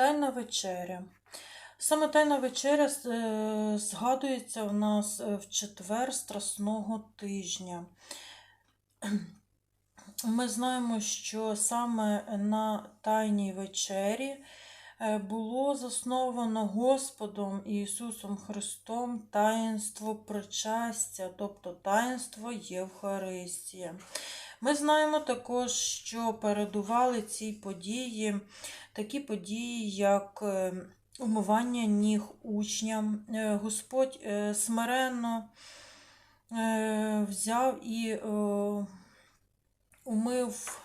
Тайна вечеря. Саме Тайна вечеря е, згадується в нас е, в четвер Страсного тижня. Ми знаємо, що саме на Тайній вечері е, було засновано Господом Ісусом Христом таїнство причастя, тобто таїнство Євхаристія. Ми знаємо також, що передували цій події такі події, як е, умивання ніг учням. Е, Господь е, смиренно взяв і умив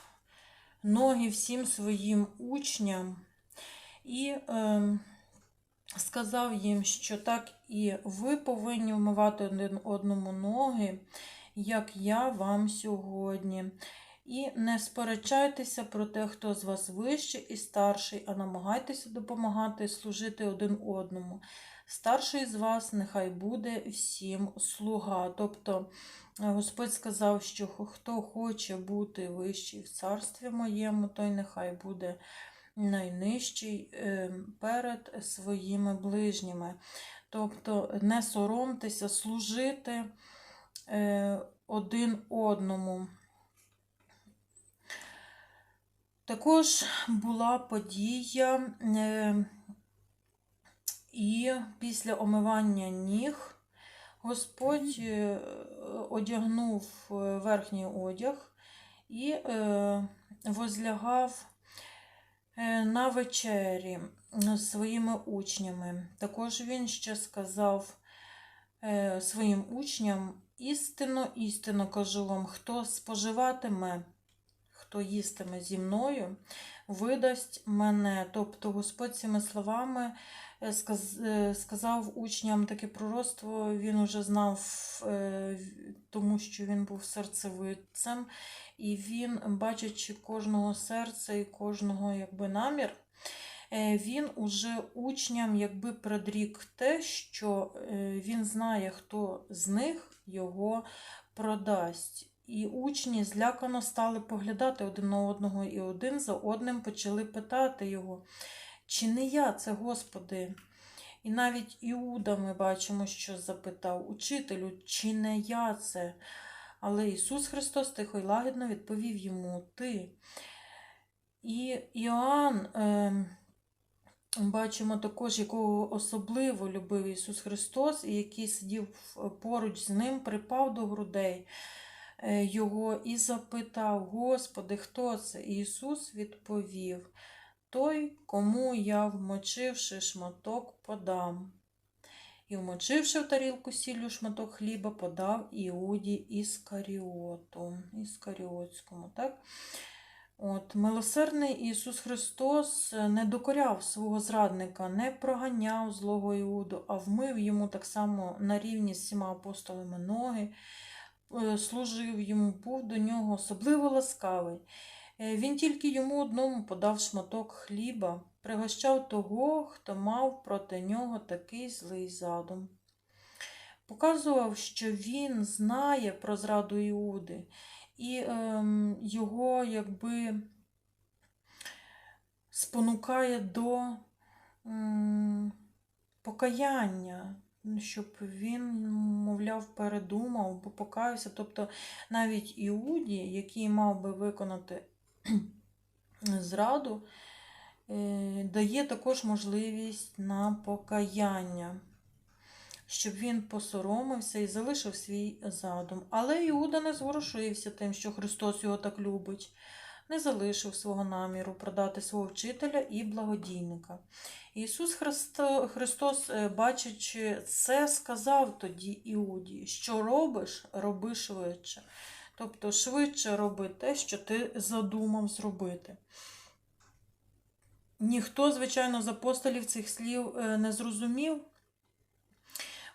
ноги всім своїм учням і сказав їм, що так і ви повинні вмивати один одному ноги, як я вам сьогодні. І не сперечайтеся про те, хто з вас вищий і старший, а намагайтеся допомагати служити один одному. Старший з вас нехай буде всім слуга. Тобто е, Господь сказав, що хто хоче бути вищий в царстві моєму, той нехай буде найнижчий е, перед своїми ближніми. Тобто не соромтеся служити е, один одному. Також була подія, е, і після омивання ніг Господь е, одягнув е, верхній одяг і возлягав на вечері своїми учнями. Також він ще сказав своїм учням: істинно, істинно кажу вам, хто споживатиме хто їстиме зі мною, видасть мене. Тобто Господь цими словами е, е, сказав учням таке пророцтво, він уже знав, е, тому що він був серцевидцем, і він, бачачи кожного серця і кожного якби, намір, він уже учням якби предрік те, що е, він знає, хто з них його продасть. І учні злякано стали поглядати один на одного, і один за одним почали питати його, чи не я це, Господи? І навіть Іуда ми бачимо, що запитав учителю, чи не я це? Але Ісус Христос тихо й лагідно відповів йому Ти. І Іоанн, е, бачимо також, якого особливо любив Ісус Христос, і який сидів поруч з ним, припав до грудей е, його і запитав: Господи, хто це? І Ісус відповів: Той, кому я, вмочивши шматок, подам. І, вмочивши в тарілку сіллю шматок хліба, подав Іуді Іскаріоту, Іскаріотському. Так? От, Милосердний Ісус Христос не докоряв свого зрадника, не проганяв злого Іуду, а вмив йому так само на рівні з всіма апостолами ноги, е, служив йому, був до нього особливо ласкавий. Е, Він тільки йому одному подав шматок хліба, пригощав того, хто мав проти нього такий злий задум. Показував, що він знає про зраду Іуди, і ем, його якби спонукає до покаяння, щоб він, мовляв, передумав, бо покаявся. Тобто навіть Іуді, який мав би виконати зраду, е, дає також можливість на покаяння, щоб він посоромився і залишив свій задум. Але Іуда не зворушився тим, що Христос його так любить, не залишив свого наміру продати свого вчителя і благодійника. Ісус Христос, е, бачачи це, сказав тоді Іуді, що робиш, роби швидше. Тобто швидше роби те, що ти задумав зробити. Ніхто, звичайно, з апостолів цих слів е, не зрозумів.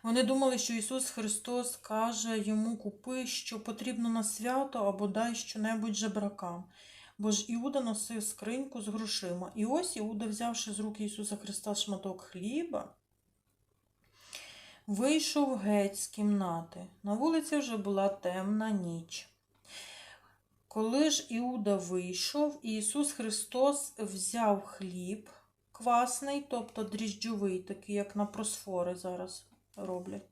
Вони думали, що Ісус Христос каже йому купи, що потрібно на свято або дай щонебудь жебракам. Бо ж Іуда носив скриньку з грошима. І ось Іуда, взявши з рук Ісуса Христа шматок хліба, вийшов геть з кімнати. На вулиці вже була темна ніч. Коли ж Іуда вийшов, Ісус Христос взяв хліб, квасний, тобто дріжджовий, такий, як на просфори зараз роблять.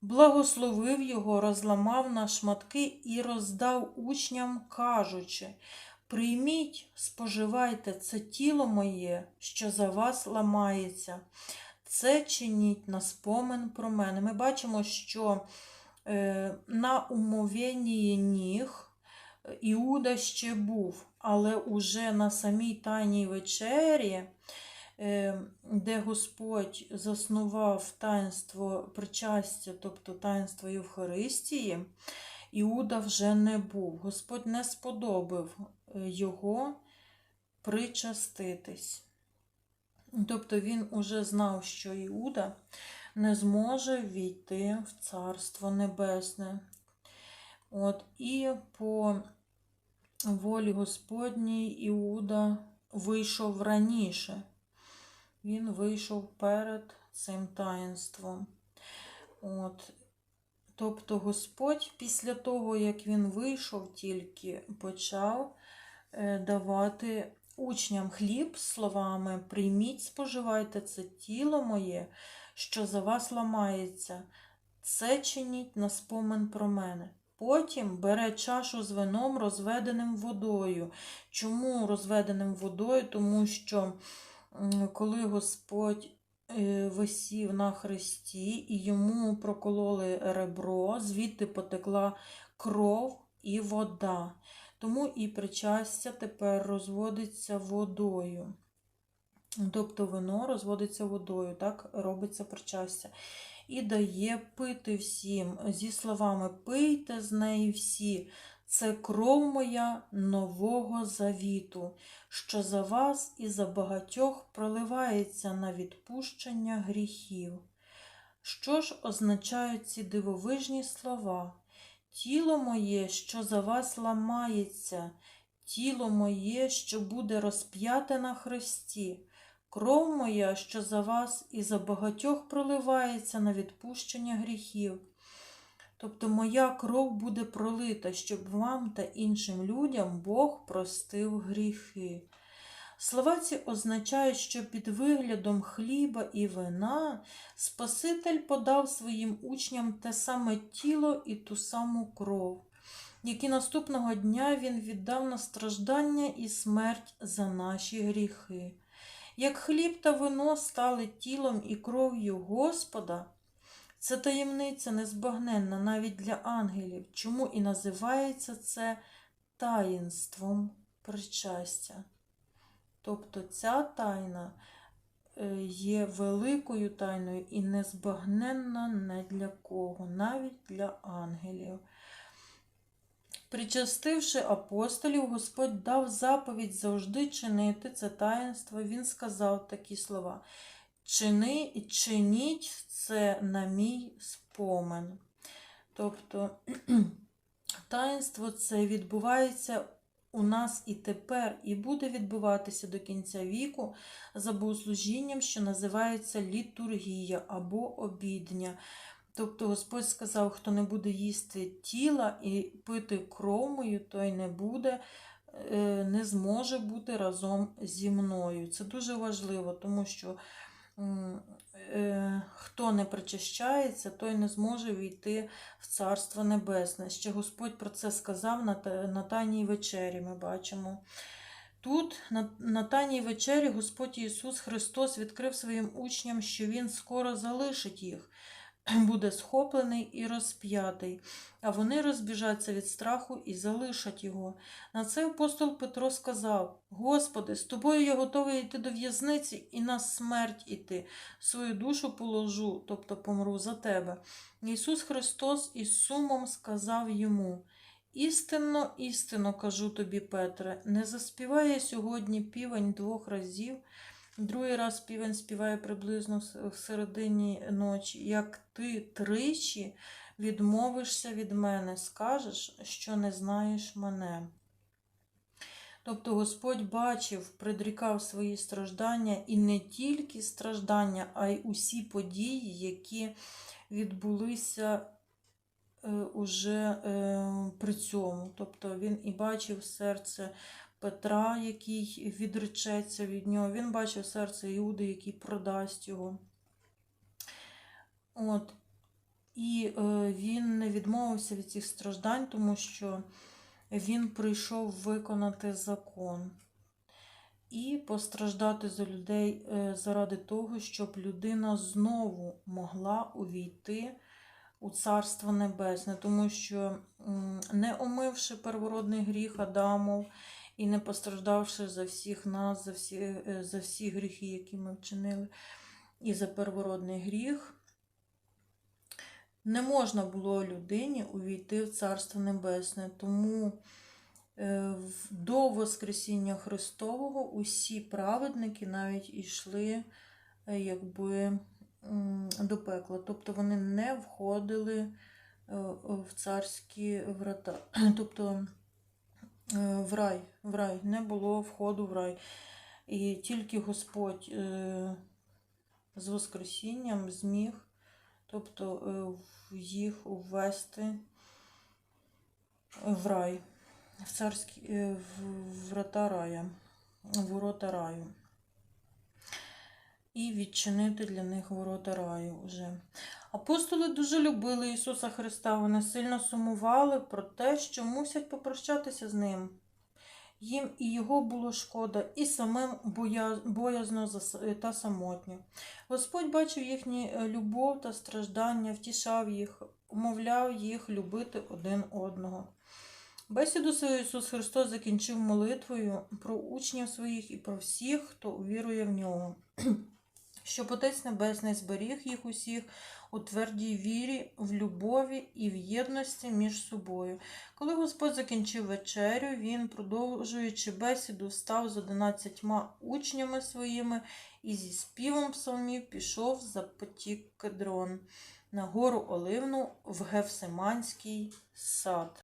Благословив його, розламав на шматки і роздав учням, кажучи: Прийміть, споживайте це тіло моє, що за вас ламається. Це чиніть на спомин про мене. Ми бачимо, що е, на умовенні ніг Іуда ще був, але уже на самій Тайній вечері, е, де Господь заснував таїнство причастя, тобто таїнство Євхаристії, Іуда вже не був. Господь не сподобав е, його причаститись. Тобто він уже знав, що Іуда не зможе війти в Царство Небесне. От, і по волі Господній Іуда вийшов раніше. Він вийшов перед цим таїнством. От. Тобто Господь після того, як він вийшов, тільки почав е, давати учням хліб словами Прийміть, споживайте це тіло моє, що за вас ламається. Це чиніть на спомин про мене. Потім бере чашу з вином, розведеним водою. Чому розведеним водою? Тому що коли Господь е, висів на хресті і йому прокололи ребро, звідти потекла кров і вода. Тому і причастя тепер розводиться водою. Тобто вино розводиться водою, так робиться причастя. І дає пити всім зі словами пийте з неї всі. Це кров моя нового завіту, що за вас і за багатьох проливається на відпущення гріхів. Що ж означають ці дивовижні слова? Тіло моє, що за вас ламається, тіло моє, що буде розп'яте на хресті, кров моя, що за вас і за багатьох проливається на відпущення гріхів. Тобто моя кров буде пролита, щоб вам та іншим людям Бог простив гріхи. Слова ці означають, що під виглядом хліба і вина Спаситель подав своїм учням те саме тіло і ту саму кров, які наступного дня Він віддав на страждання і смерть за наші гріхи. Як хліб та вино стали тілом і кров'ю Господа, це таємниця незбагненна навіть для ангелів, чому і називається це таїнством причастя. Тобто ця тайна е, є великою тайною і незбагненна не для кого, навіть для ангелів. Причастивши апостолів, Господь дав заповідь завжди чинити це таїнство. Він сказав такі слова: Чини, чиніть це на мій спомин. Тобто таїнство це відбувається у нас і тепер, і буде відбуватися до кінця віку за богослужінням, що називається літургія або обідня. Тобто Господь сказав, хто не буде їсти тіла і пити кров мою, той не буде, е, не зможе бути разом зі мною. Це дуже важливо, тому що хто не причащається, той не зможе війти в Царство Небесне. Ще Господь про це сказав на, Тайній вечері, ми бачимо. Тут, на Тайній вечері, Господь Ісус Христос відкрив своїм учням, що Він скоро залишить їх буде схоплений і розп'ятий, а вони розбіжаться від страху і залишать його. На це апостол Петро сказав: Господи, з тобою я готовий йти до в'язниці і на смерть іти, свою душу положу, тобто помру за тебе. Ісус Христос із сумом сказав йому. Істинно, істинно кажу тобі, Петре, не заспіває сьогодні півень двох разів. Другий раз півень співає приблизно в середині ночі. Як ти тричі відмовишся від мене, скажеш, що не знаєш мене. Тобто Господь бачив, предрікав свої страждання і не тільки страждання, а й усі події, які відбулися е, уже е, при цьому. Тобто він і бачив серце Петра, який відречеться від нього. Він бачив серце Іуди, який продасть його. От. І е, він не відмовився від цих страждань, тому що він прийшов виконати закон і постраждати за людей е, заради того, щоб людина знову могла увійти у Царство Небесне, тому що, не омивши первородний гріх Адамов і не постраждавши за всіх нас, за всі, е, за всі гріхи, які ми вчинили, і за первородний гріх, не можна було людині увійти в Царство Небесне. Тому е, до Воскресіння Христового усі праведники навіть йшли е, якби до пекла. Тобто вони не входили в царські врата. Тобто в рай, в рай, не було входу в рай. І тільки Господь е, з Воскресінням зміг, тобто е, їх ввести в рай, в царські е, в врата рая, в ворота раю. І відчинити для них ворота раю вже. Апостоли дуже любили Ісуса Христа. Вони сильно сумували про те, що мусять попрощатися з ним. Їм і його було шкода, і самим боязно та самотньо. Господь бачив їхню е, любов та страждання, втішав їх, умовляв їх любити один одного. Бесіду свою Ісус Христос закінчив молитвою про учнів своїх і про всіх, хто увірує в нього, щоб Отець Небесний зберіг їх усіх у твердій вірі, в любові і в єдності між собою. Коли Господь закінчив вечерю, він, продовжуючи бесіду, став з одинадцятьма учнями своїми і зі співом псалмів пішов за потік Кедрон на гору Оливну в Гефсиманський сад.